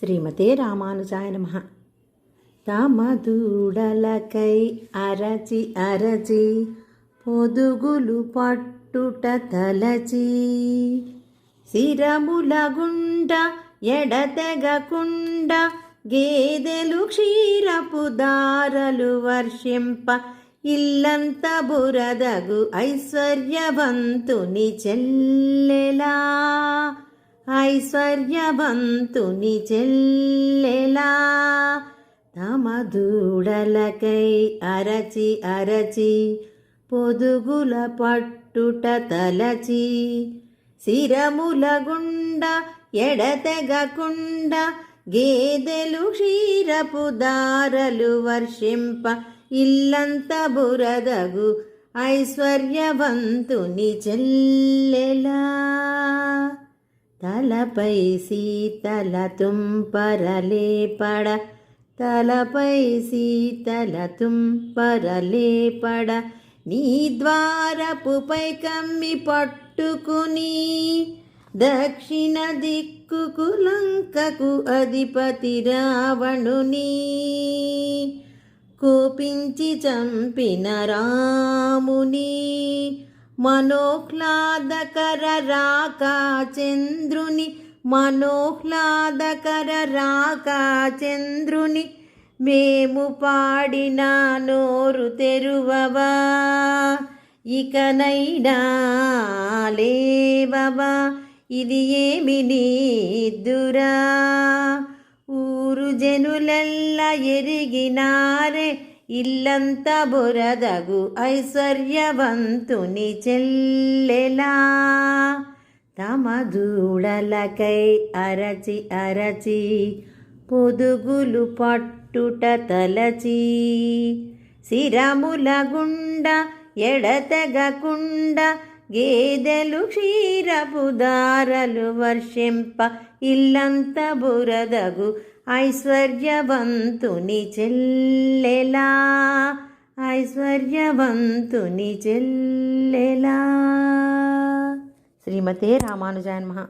శ్రీమతే రామానుజాయ నమ. తమదూడలకై అరచి అరచి పొదుగులు పట్టుట తలచి శిరముల గుండ ఎడతెగకుండ గేదెలు క్షీరపు దారలు వర్షింప ఇల్లంత బురదగు ఐశ్వర్యవంతుని చెల్లెలా. ఐశ్వర్యవంతుని చెల్లెలా. తమ దూడలకై అరచి అరచి పొదుగుల పట్టుట తలచి శిరముల గుండ ఎడతెగకుండ గేదెలు క్షీరపు దారలు వర్షింప ఇల్లంత బురదగు ఐశ్వర్యవంతుని చెల్లెల. తలపై శీతల తుంపరలేపడ తలపై శీతల తుంపరలేపడ నీ ద్వారపుపై కమ్మి పట్టుకుని దక్షిణ దిక్కుకు లంకకు అధిపతి రావణుని కోపించి చంపిన రాముని మనోహ్లాదకర రాక చంద్రుని మనోహ్లాదకర రాక చంద్రుని మేము పాడిన నోరు తెరువవా ఇకనైనా లేవవా ఇది ఏమి నీదురా ఊరు జనులెల్ల ఎరిగినారే ఇల్లంత బురదగు ఐశ్వర్యవంతుని చెల్లెలా. తమ దూడలకై అరచి అరచి పొదుగులు పట్టుట తలచి. శిరముల గుండ ఎడతెగకుండ గేదెలు క్షీరపు దారలు వర్షింప ఇల్లంత బురదగు ఐశ్వర్యవంతుని చెల్లెలా ఐశ్వర్యవంతుని చెల్లెలా. శ్రీమతే రామానుజాన్మహ